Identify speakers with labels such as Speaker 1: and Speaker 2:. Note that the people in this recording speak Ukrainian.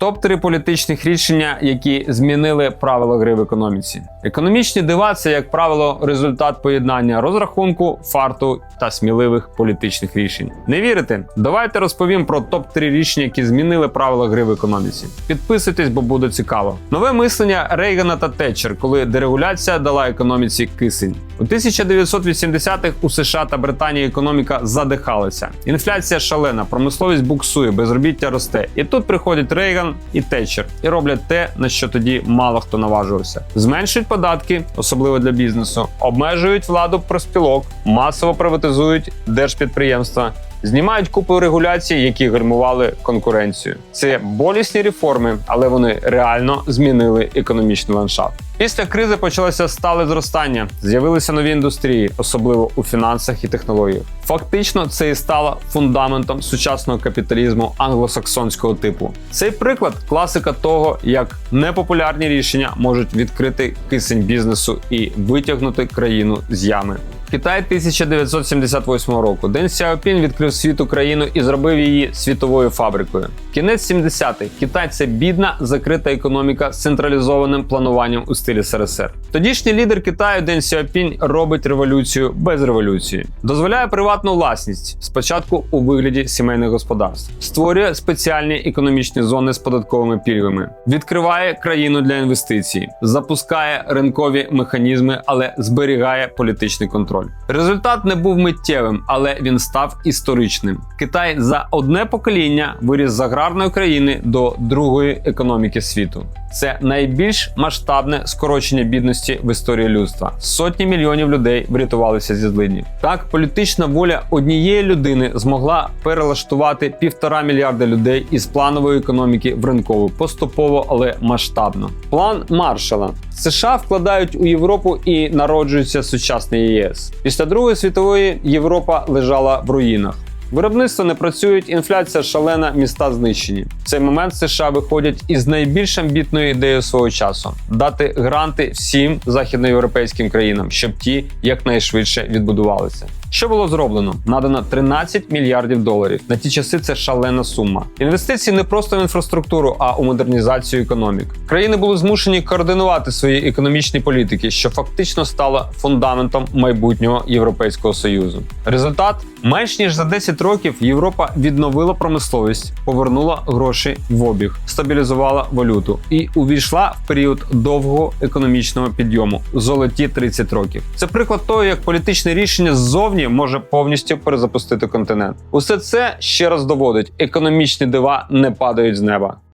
Speaker 1: Топ 3 політичних рішення, які змінили правила гри в економіці. Економічні дива це, як правило, результат поєднання розрахунку, фарту та сміливих політичних рішень. Не вірите? Давайте розповім про топ 3 рішення, які змінили правила гри в економіці. Підписуйтесь, бо буде цікаво. Нове мислення Рейгана та Тетчер, коли дерегуляція дала економіці кисень. У 1980-х у США та Британії економіка задихалася. Інфляція шалена, промисловість буксує, безробіття росте. І тут приходять Рейган і Тетчер і роблять те, на що тоді мало хто наважувався. Зменшують податки, особливо для бізнесу, обмежують владу проспілок, масово приватизують держпідприємства. Знімають купу регуляцій, які гальмували конкуренцію. Це болісні реформи, але вони реально змінили економічний ландшафт. Після кризи почалося стале зростання, з'явилися нові індустрії, особливо у фінансах і технологіях. Фактично, це і стало фундаментом сучасного капіталізму англосаксонського типу. Цей приклад класика того, як непопулярні рішення можуть відкрити кисень бізнесу і витягнути країну з ями. Китай 1978 року. Ден Сяопін відкрив світу країну і зробив її світовою фабрикою. Кінець 70-х. Китай це бідна, закрита економіка з централізованим плануванням у стилі СРСР. Тодішній лідер Китаю Ден Сяопін робить революцію без революції, дозволяє приватну власність спочатку у вигляді сімейних господарств, створює спеціальні економічні зони з податковими пільгами, відкриває країну для інвестицій, запускає ринкові механізми, але зберігає політичний контроль. Результат не був миттєвим, але він став історичним. Китай за одне покоління виріс з аграрної країни до другої економіки світу. Це найбільш масштабне скорочення бідності в історії людства. Сотні мільйонів людей врятувалися зі злиднів. Так, політична воля однієї людини змогла перелаштувати півтора мільярда людей із планової економіки в ринкову поступово, але масштабно. План Маршала США вкладають у Європу і народжується сучасний ЄС. Після Другої світової Європа лежала в руїнах. Виробництво не працюють, інфляція шалена, міста знищені. В цей момент США виходять із найбільш амбітною ідеєю свого часу дати гранти всім західноєвропейським країнам, щоб ті якнайшвидше відбудувалися. Що було зроблено? Надано 13 мільярдів доларів. На ті часи це шалена сума. Інвестиції не просто в інфраструктуру, а у модернізацію економік. Країни були змушені координувати свої економічні політики, що фактично стало фундаментом майбутнього Європейського союзу. Результат менш ніж за 10 років Європа відновила промисловість, повернула гроші в обіг, стабілізувала валюту і увійшла в період довгого економічного підйому золоті 30 років. Це приклад того, як політичне рішення ззовні може повністю перезапустити континент. Усе це ще раз доводить: економічні дива не падають з неба.